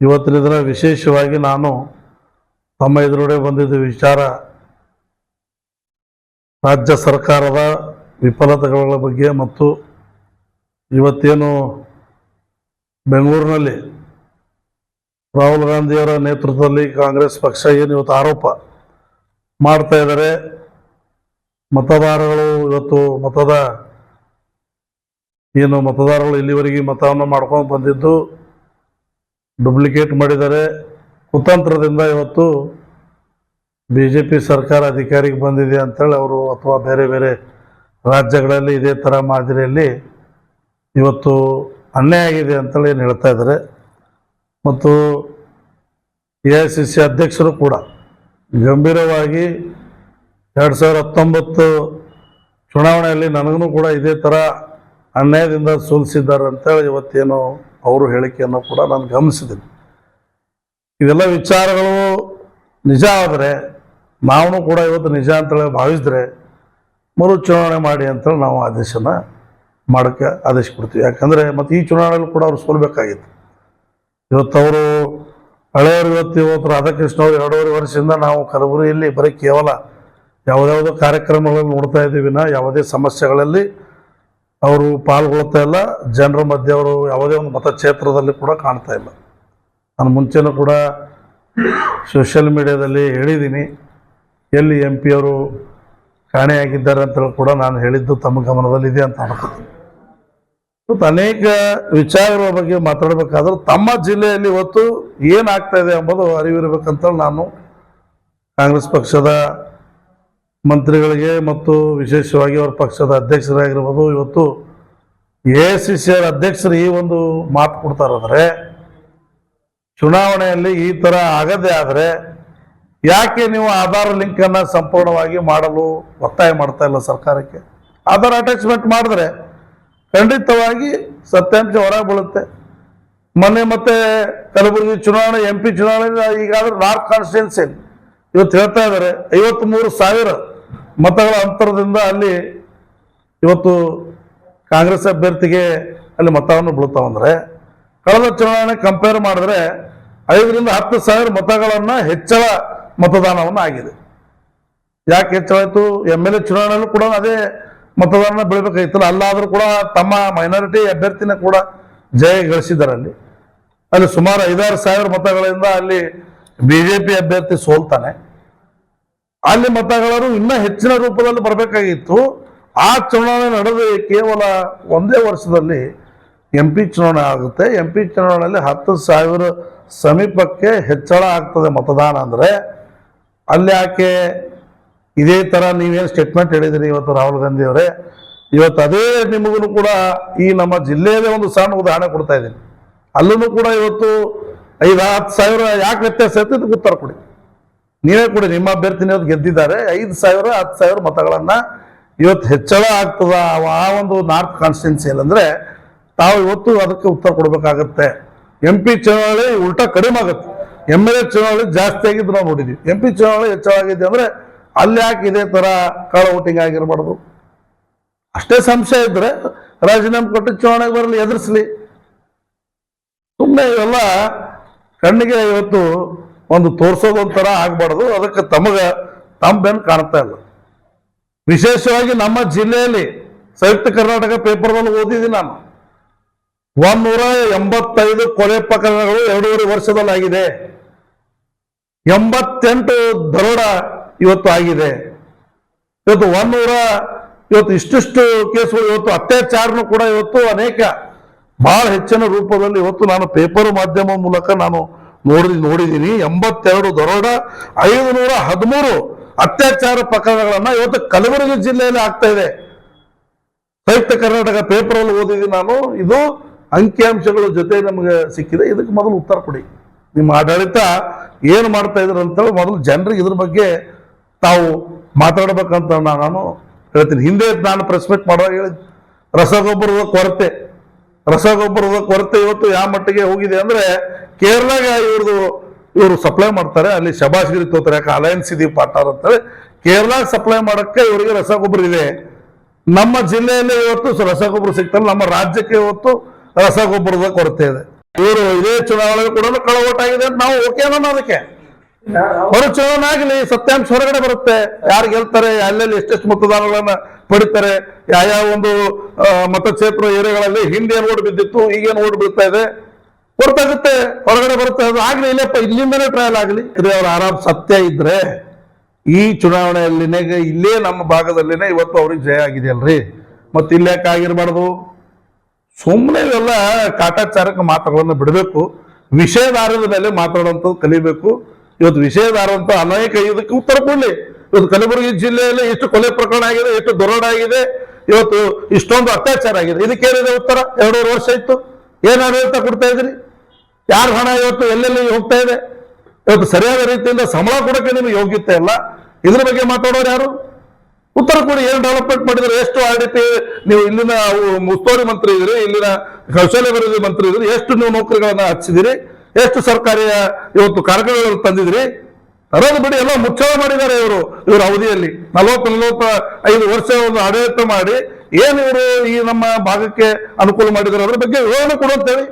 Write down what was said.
ಇವತ್ತಿನ ದಿನ ವಿಶೇಷವಾಗಿ ನಾನು ತಮ್ಮ ಎದುರುಗಡೆ ಬಂದಿದ್ದ ವಿಚಾರ, ರಾಜ್ಯ ಸರ್ಕಾರದ ವಿಫಲತೆಗಳ ಬಗ್ಗೆ ಮತ್ತು ಇವತ್ತೇನು ಬೆಂಗಳೂರಿನಲ್ಲಿ ರಾಹುಲ್ ಗಾಂಧಿಯವರ ನೇತೃತ್ವದಲ್ಲಿ ಕಾಂಗ್ರೆಸ್ ಪಕ್ಷ ಏನು ಇವತ್ತು ಆರೋಪ ಮಾಡ್ತಾ ಇದ್ದಾರೆ. ಮತದಾರಗಳು ಇವತ್ತು ಮತದ, ಏನು ಮತದಾರಗಳು ಇಲ್ಲಿವರೆಗೆ ಮತವನ್ನು ಮಾಡ್ಕೊಂಡು ಬಂದಿದ್ದು ಡೂಪ್ಲಿಕೇಟ್ ಮಾಡಿದ್ದಾರೆ. ಕುತಂತ್ರದಿಂದ ಇವತ್ತು ಬಿ ಜೆ ಪಿ ಸರ್ಕಾರ ಅಧಿಕಾರಿಗೆ ಬಂದಿದೆ ಅಂತೇಳಿ ಅವರು ಅಥವಾ ಬೇರೆ ಬೇರೆ ರಾಜ್ಯಗಳಲ್ಲಿ ಇದೇ ಥರ ಮಾದರಿಯಲ್ಲಿ ಇವತ್ತು ಅನ್ಯಾಯ ಆಗಿದೆ ಅಂತೇಳಿ ಏನು ಹೇಳ್ತಾ ಇದ್ದಾರೆ. ಮತ್ತು ಎ ಐ ಸಿ ಸಿ ಅಧ್ಯಕ್ಷರು ಕೂಡ ಗಂಭೀರವಾಗಿ ಎರಡು ಸಾವಿರದ ಹತ್ತೊಂಬತ್ತು ಚುನಾವಣೆಯಲ್ಲಿ ನನಗೂ ಕೂಡ ಇದೇ ಥರ ಅನ್ಯಾಯದಿಂದ ಸೋಲಿಸಿದ್ದಾರೆ ಅಂತೇಳಿ ಇವತ್ತೇನು ಅವರು ಹೇಳಿಕೆಯನ್ನು ಕೂಡ ನಾನು ಗಮನಿಸಿದ್ದೀನಿ. ಇವೆಲ್ಲ ವಿಚಾರಗಳು ನಿಜ ಆದರೆ, ನಾವು ಕೂಡ ಇವತ್ತು ನಿಜ ಅಂತೇಳಿ ಭಾವಿಸಿದ್ರೆ ಮರು ಚುನಾವಣೆ ಮಾಡಿ ಅಂತೇಳಿ ನಾವು ಆದೇಶನ ಮಾಡೋಕ್ಕೆ ಆದೇಶ ಕೊಡ್ತೀವಿ ಯಾಕಂದರೆ ಮತ್ತು ಈ ಚುನಾವಣೆಯಲ್ಲಿ ಕೂಡ ಅವ್ರು ಸೋಲ್ಬೇಕಾಗಿತ್ತು. ಇವತ್ತು ಅವರು ಹಳೆಯವರು ಇವತ್ತು ಇವತ್ತು ರಾಧಾಕೃಷ್ಣ ಅವರು ಎರಡೂವರೆ ವರ್ಷದಿಂದ ನಾವು ಕಲಬುರಗಿಯಲ್ಲಿ ಬರೀ ಕೇವಲ ಯಾವುದ್ಯಾವುದೋ ಕಾರ್ಯಕ್ರಮಗಳನ್ನು ನೋಡ್ತಾ ಇದ್ದೀವಿ ನಾ ಯಾವುದೇ ಸಮಸ್ಯೆಗಳಲ್ಲಿ ಅವರು ಪಾಲ್ಗೊಳ್ತಾ ಇಲ್ಲ. ಜನರ ಮಧ್ಯೆ ಅವರು ಯಾವುದೇ ಒಂದು ಮತಕ್ಷೇತ್ರದಲ್ಲಿ ಕೂಡ ಕಾಣ್ತಾ ಇಲ್ಲ. ನಾನು ಮುಂಚೆನೂ ಕೂಡ ಸೋಷಿಯಲ್ ಮೀಡಿಯಾದಲ್ಲಿ ಹೇಳಿದ್ದೀನಿ. ಎಲ್ಲಿ ಎಂ ಪಿ ಅವರು ಕಾಣೆಯಾಗಿದ್ದಾರೆ ಅಂತೇಳಿ ಕೂಡ ನಾನು ಹೇಳಿದ್ದು ತಮ್ಮ ಗಮನದಲ್ಲಿದೆ ಅಂತ ಅನ್ಕೋತೀನಿ ಇವತ್ತು ಅನೇಕ ವಿಚಾರಗಳ ಬಗ್ಗೆ ಮಾತಾಡಬೇಕಾದ್ರೂ ತಮ್ಮ ಜಿಲ್ಲೆಯಲ್ಲಿ ಇವತ್ತು ಏನಾಗ್ತಾ ಇದೆ ಎಂಬುದು ಅರಿವಿರಬೇಕಂತ ನಾನು ಕಾಂಗ್ರೆಸ್ ಪಕ್ಷದ ಮಂತ್ರಿಗಳಿಗೆ ಮತ್ತು ವಿಶೇಷವಾಗಿ ಅವರ ಪಕ್ಷದ ಅಧ್ಯಕ್ಷರಾಗಿರ್ಬೋದು, ಇವತ್ತು ಎ ಸಿ ಸಿ ಆರ್ ಅಧ್ಯಕ್ಷರು ಈ ಒಂದು ಮಾತು ಕೊಡ್ತಾರಂದ್ರೆ ಚುನಾವಣೆಯಲ್ಲಿ ಈ ಥರ ಆಗದೇ ಆದರೆ ಯಾಕೆ ನೀವು ಆಧಾರ್ ಲಿಂಕನ್ನು ಸಂಪೂರ್ಣವಾಗಿ ಮಾಡಲು ಒತ್ತಾಯ ಮಾಡ್ತಾ ಇಲ್ಲ ಸರ್ಕಾರಕ್ಕೆ? ಆಧಾರ್ ಅಟ್ಯಾಚ್ಮೆಂಟ್ ಮಾಡಿದ್ರೆ ಖಂಡಿತವಾಗಿ ಸತ್ಯಾಂಶ ಹೊರಗೆ ಬೀಳುತ್ತೆ. ಮೊನ್ನೆ ಮತ್ತೆ ಕಲಬುರಗಿ ಚುನಾವಣೆ, ಎಂ ಪಿ ಚುನಾವಣೆ, ಈಗಾದರೂ ನಾರ್ತ್ ಕಾನ್ಸ್ಟಿಟ್ಯೂನ್ಸಿ ಇವತ್ತು ಹೇಳ್ತಾ ಇದ್ದಾರೆ ಐವತ್ಮೂರು ಸಾವಿರ ಮತಗಳ ಅಂತರದಿಂದ ಅಲ್ಲಿ ಇವತ್ತು ಕಾಂಗ್ರೆಸ್ ಅಭ್ಯರ್ಥಿಗೆ ಅಲ್ಲಿ ಮತವನ್ನು ಬೀಳ್ತಾವಂದರೆ ಕಳೆದ ಚುನಾವಣೆ ಕಂಪೇರ್ ಮಾಡಿದ್ರೆ ಐದರಿಂದ ಹತ್ತು ಸಾವಿರ ಮತಗಳನ್ನು ಹೆಚ್ಚಳ ಮತದಾನವನ್ನು ಆಗಿದೆ. ಯಾಕೆ ಹೆಚ್ಚಳಾಯಿತು ಎಂ ಎಲ್ ಎ ಚುನಾವಣೆಯಲ್ಲೂ ಕೂಡ ಅದೇ ಮತದಾನ ಬೀಳಬೇಕಾಗಿತ್ತಲ್ಲ, ಅಲ್ಲಾದರೂ ಕೂಡ ತಮ್ಮ ಮೈನಾರಿಟಿ ಅಭ್ಯರ್ಥಿನ ಕೂಡ ಜಯ ಗಳಿಸಿದ್ದಾರೆ ಅಲ್ಲಿ. ಅಲ್ಲಿ ಸುಮಾರು ಐದಾರು ಸಾವಿರ ಮತಗಳಿಂದ ಅಲ್ಲಿ ಬಿ ಜೆ ಪಿ ಅಭ್ಯರ್ಥಿ ಸೋಲ್ತಾನೆ. ಅಲ್ಲಿ ಮತಗಳರು ಇನ್ನೂ ಹೆಚ್ಚಿನ ರೂಪದಲ್ಲಿ ಬರಬೇಕಾಗಿತ್ತು. ಆ ಚುನಾವಣೆ ನಡೆದು ಕೇವಲ ಒಂದೇ ವರ್ಷದಲ್ಲಿ ಎಂ ಪಿ ಚುನಾವಣೆ ಆಗುತ್ತೆ. ಎಂ ಪಿ ಚುನಾವಣೆಯಲ್ಲಿ ಹತ್ತು ಸಾವಿರ ಸಮೀಪಕ್ಕೆ ಹೆಚ್ಚಳ ಆಗ್ತದೆ ಮತದಾನ ಅಂದರೆ. ಅಲ್ಲಿ ಯಾಕೆ ಇದೇ ಥರ ನೀವೇನು ಸ್ಟೇಟ್ಮೆಂಟ್ ಹೇಳಿದಿರಿ ಇವತ್ತು ರಾಹುಲ್ ಗಾಂಧಿ ಅವರೇ. ಇವತ್ತು ಅದೇ ನಿಮಗೂ ಕೂಡ ಈ ನಮ್ಮ ಜಿಲ್ಲೆಯಲ್ಲೇ ಒಂದು ಸಣ್ಣ ಉದಾಹರಣೆ ಕೊಡ್ತಾ ಇದ್ದೀನಿ. ಅಲ್ಲೂ ಕೂಡ ಇವತ್ತು ಐದು ಹತ್ತು ಸಾವಿರ ಯಾಕೆ ವ್ಯತ್ಯಾಸ ಇರ್ತದೆ ಉತ್ತರ ಕೊಡಿ ನೀವೇ ಕೂಡ, ನಿಮ್ಮ ಅಭ್ಯರ್ಥಿನೇ ಗೆದ್ದಿದ್ದಾರೆ. ಐದು ಸಾವಿರ, ಹತ್ತು ಸಾವಿರ ಮತಗಳನ್ನ ಇವತ್ತು ಹೆಚ್ಚಳ ಆಗ್ತದ ಆ ಒಂದು ನಾರ್ತ್ ಕಾನ್ಸ್ಟಿಟ್ಯೂನ್ಸಿಯಲ್ಲಿ ಅಂದರೆ ತಾವು ಇವತ್ತು ಅದಕ್ಕೆ ಉತ್ತರ ಕೊಡಬೇಕಾಗತ್ತೆ. ಎಂ ಪಿ ಚುನಾವಣೆ ಉಲ್ಟಾ ಕಡಿಮೆ ಆಗುತ್ತೆ. ಎಂ ಎಲ್ ಎ ಚುನಾವಣೆ ಜಾಸ್ತಿ ಆಗಿದ್ದು ನಾವು ನೋಡಿದ್ವಿ. ಎಂ ಪಿ ಚುನಾವಣೆ ಹೆಚ್ಚಳ ಆಗಿದೆ ಅಂದ್ರೆ ಅಲ್ಲಿ ಯಾಕೆ ಇದೇ ತರ ಕಳ ವೋಟಿಂಗ್ ಆಗಿರಬಾರ್ದು? ಅಷ್ಟೇ ಸಂಶಯ ಇದ್ರೆ ರಾಜೀನಾಮೆ ಕೊಟ್ಟು ಚುನಾವಣೆಗೆ ಬರಲಿ, ಎದುರಿಸಲಿ. ಸುಮ್ಮನೆ ಇವೆಲ್ಲ ಕಣ್ಣಿಗೆ ಇವತ್ತು ಒಂದು ತೋರಿಸೋದೊಂಥರ ಆಗ್ಬಾರ್ದು. ಅದಕ್ಕೆ ತಮಗ ತಮ್ಮೇನು ಕಾಣ್ತಾ ಇಲ್ಲ. ವಿಶೇಷವಾಗಿ ನಮ್ಮ ಜಿಲ್ಲೆಯಲ್ಲಿ ಸಂಯುಕ್ತ ಕರ್ನಾಟಕ ಪೇಪರ್ನಲ್ಲಿ ಓದಿದ್ದೀನಿ ನಾನು. ಒಂದೂರ ಎಂಬತ್ತೈದು ಕೊಲೆ ಪ್ರಕರಣಗಳು ಎರಡೂವರೆ ವರ್ಷದಲ್ಲಿ ಆಗಿದೆ ಎಂಬತ್ತೆಂಟು ದರೋಡ ಇವತ್ತು ಆಗಿದೆ. ಇವತ್ತು ಒಂದೂರ, ಇವತ್ತು ಇಷ್ಟಿಷ್ಟು ಕೇಸ್ಗಳು ಇವತ್ತು ಅತ್ಯಾಚಾರನು ಕೂಡ ಇವತ್ತು ಅನೇಕ ಬಹಳ ಹೆಚ್ಚಿನ ರೂಪದಲ್ಲಿ ಇವತ್ತು ನಾನು ಪೇಪರ್ ಮಾಧ್ಯಮ ಮೂಲಕ ನಾನು ನೋಡಿ ನೋಡಿದ್ದೀನಿ ಎಂಬತ್ತೆರಡು ದರೋಡ ಐದು ನೂರ ಹದಿಮೂರು ಅತ್ಯಾಚಾರ ಪ್ರಕರಣಗಳನ್ನ ಇವತ್ತು ಕಲಬುರಗಿ ಜಿಲ್ಲೆಯಲ್ಲಿ ಆಗ್ತಾ ಇದೆ. ಸಂಯುಕ್ತ ಕರ್ನಾಟಕ ಪೇಪರ್ ಅಲ್ಲಿ ಓದಿದ್ದೀನಿ ನಾನು. ಇದು ಅಂಕಿಅಂಶಗಳ ಜೊತೆ ನಮಗೆ ಸಿಕ್ಕಿದೆ. ಇದಕ್ಕೆ ಮೊದಲು ಉತ್ತರ ಕೊಡಿ. ನಿಮ್ಮ ಆಡಳಿತ ಏನು ಮಾಡ್ತಾ ಇದ್ರು ಅಂತೇಳಿ ಮೊದಲು ಜನರಿಗೆ ಇದ್ರ ಬಗ್ಗೆ ತಾವು ಮಾತಾಡ್ಬೇಕಂತ ನಾನು ಹೇಳ್ತೀನಿ. ಹಿಂದೆ ನಾನು ಪ್ರೆಸ್ ಮೀಟ್ ಮಾಡುವಾಗ ಹೇಳಿದ್ ರಸಗೊಬ್ಬರದ ಕೊರತೆ ರಸಗೊಬ್ಬರದ ಕೊರತೆ ಇವತ್ತು ಯಾವ ಮಟ್ಟಿಗೆ ಹೋಗಿದೆ ಅಂದ್ರೆ ಕೇರಳಾಗ ಇವ್ರದ್ದು ಇವರು ಸಪ್ಲೈ ಮಾಡ್ತಾರೆ, ಅಲ್ಲಿ ಶಬಾಷ್ಗಿರಿ ತೋತಾರೆ, ಯಾಕೆ ಅಲಯನ್ಸ್ ಇದೀವಿ ಪಾಟಾರ್ ಅಂತಾರೆ. ಕೇರಳ ಸಪ್ಲೈ ಮಾಡಕ್ಕೆ ಇವರಿಗೆ ರಸಗೊಬ್ಬರ ಇದೆ. ನಮ್ಮ ಜಿಲ್ಲೆಯಲ್ಲಿ ಇವತ್ತು ರಸಗೊಬ್ಬರ ಸಿಗ್ತಾರೆ ನಮ್ಮ ರಾಜ್ಯಕ್ಕೆ ಇವತ್ತು ರಸಗೊಬ್ಬರದ ಕೊರತೆ ಇದೆ. ಇವರು ಇದೇ ಚುನಾವಣೆ ಕೂಡ ಕಳವಟ್ಟಾಗಿದೆ ಅಂತ ನಾವು ಓಕೆ ಅನ್ನೋಣ ಅದಕ್ಕೆ. ಹೊರ ಚುನಾವಣೆ ಆಗಲಿ ಸತ್ಯಾಂಶ ಹೊರಗಡೆ ಬರುತ್ತೆ. ಯಾರು ಗೆಲ್ತಾರೆ ಅಲ್ಲೆಲ್ಲಿ ಎಷ್ಟೆಷ್ಟು ಮತದಾರರನ್ನ ಪಡಿತಾರೆ ಯಾವ ಒಂದು ಆ, ಮತಕ್ಷೇತ್ರ ಏರಿಯಾಗಳಲ್ಲಿ ಹಿಂದೆ ಓಡ್ ಬಿದ್ದಿತ್ತು ಈಗೇನು ಓಡ್ ಬಿಡ್ತಾ ಇದೆ ಹೊರತಾಗುತ್ತೆ ಹೊರಗಡೆ ಬರುತ್ತೆ ಅದು ಆಗ್ಲಿ ಇಲ್ಲಪ್ಪ ಇಲ್ಲಿಂದನೇ ಟ್ರಯಲ್ ಆಗಲಿ. ಇದು ಅವ್ರ ಆರಾಮ್ ಸತ್ಯ ಇದ್ರೆ ಈ ಚುನಾವಣೆಯಲ್ಲಿನೇ ಇಲ್ಲೇ ನಮ್ಮ ಭಾಗದಲ್ಲಿನೇ ಇವತ್ತು ಅವ್ರಿಗೆ ಜಯ ಆಗಿದೆಯಲ್ರಿ ಮತ್ತೆ ಇಲ್ಲೇಕೆ ಆಗಿರ್ಬಾರ್ದು? ಸುಮ್ಮನೆ ಇವೆಲ್ಲ ಕಾಟಾಚಾರಕ ಮಾತುಗಳನ್ನು ಬಿಡಬೇಕು. ವಿಷಯದಾರದ ಮೇಲೆ ಮಾತಾಡೋಂಥದ್ದು ಕಲಿಬೇಕು. ಇವತ್ತು ವಿಷಯದಾರಂತ ಅನೇಕ ಇದಕ್ಕೆ ಉತ್ತರ ಕೊಡ್ಲಿ. ಇವತ್ತು ಕಲಬುರಗಿ ಜಿಲ್ಲೆಯಲ್ಲಿ ಎಷ್ಟು ಕೊಲೆ ಪ್ರಕರಣ ಆಗಿದೆ, ಎಷ್ಟು ದೊರಡ ಆಗಿದೆ, ಇವತ್ತು ಇಷ್ಟೊಂದು ಅತ್ಯಾಚಾರ ಆಗಿದೆ. ಇದಕ್ಕೇನಿದೆ ಉತ್ತರ? ಎರಡೂವರೆ ವರ್ಷ ಇತ್ತು ಏನು ಆಡಳಿತ ಕೊಡ್ತಾ ಇದ್ರಿ? ಯಾರ ಹಣ ಇವತ್ತು ಎಲ್ಲೆಲ್ಲಿ ಹೋಗ್ತಾ ಇದೆ? ಇವತ್ತು ಸರಿಯಾದ ರೀತಿಯಿಂದ ಸಂಬಳ ಕೊಡೋಕೆ ನಿಮಗೆ ಯೋಗ್ಯತೆ ಇಲ್ಲ ಇದ್ರ ಬಗ್ಗೆ ಮಾತಾಡೋರು ಯಾರು? ಉತ್ತರ ಕೊಡಿ, ಏನು ಡೆವಲಪ್ಮೆಂಟ್ ಮಾಡಿದ್ರೆ, ಎಷ್ಟು ಪಿ ನೀವು ಇಲ್ಲಿನ ಉಸ್ತುವಾರಿ ಮಂತ್ರಿ ಇದ್ರಿ, ಇಲ್ಲಿನ ಕೌಶಲ್ಯ ಅಭಿವೃದ್ಧಿ ಮಂತ್ರಿ ಇದ್ರಿ, ಎಷ್ಟು ನೀವು ನೌಕರಿಗಳನ್ನ ಹಚ್ಚಿದಿರಿ? ಎಷ್ಟು ಸರ್ಕಾರಿ ಇವತ್ತು ಕಾರ್ಯಕ್ರಮಗಳು ತಂದಿದ್ರಿ? ತರೋದು ಬಿಡಿ, ಎಲ್ಲ ಮುಚ್ಚಳ ಮಾಡಿದ್ದಾರೆ ಇವರು. ಇವರ ಅವಧಿಯಲ್ಲಿ ನಲವತ್ತು ನಲವತ್ತ ಐದು ವರ್ಷ ಒಂದು ಆಡಳಿತ ಮಾಡಿ, ಏನು ಇವರು ಈ ನಮ್ಮ ಭಾಗಕ್ಕೆ ಅನುಕೂಲ ಮಾಡಿದ್ರು ಅದ್ರ ಬಗ್ಗೆ ವಿವರಣೆ ಅಂತೇಳಿ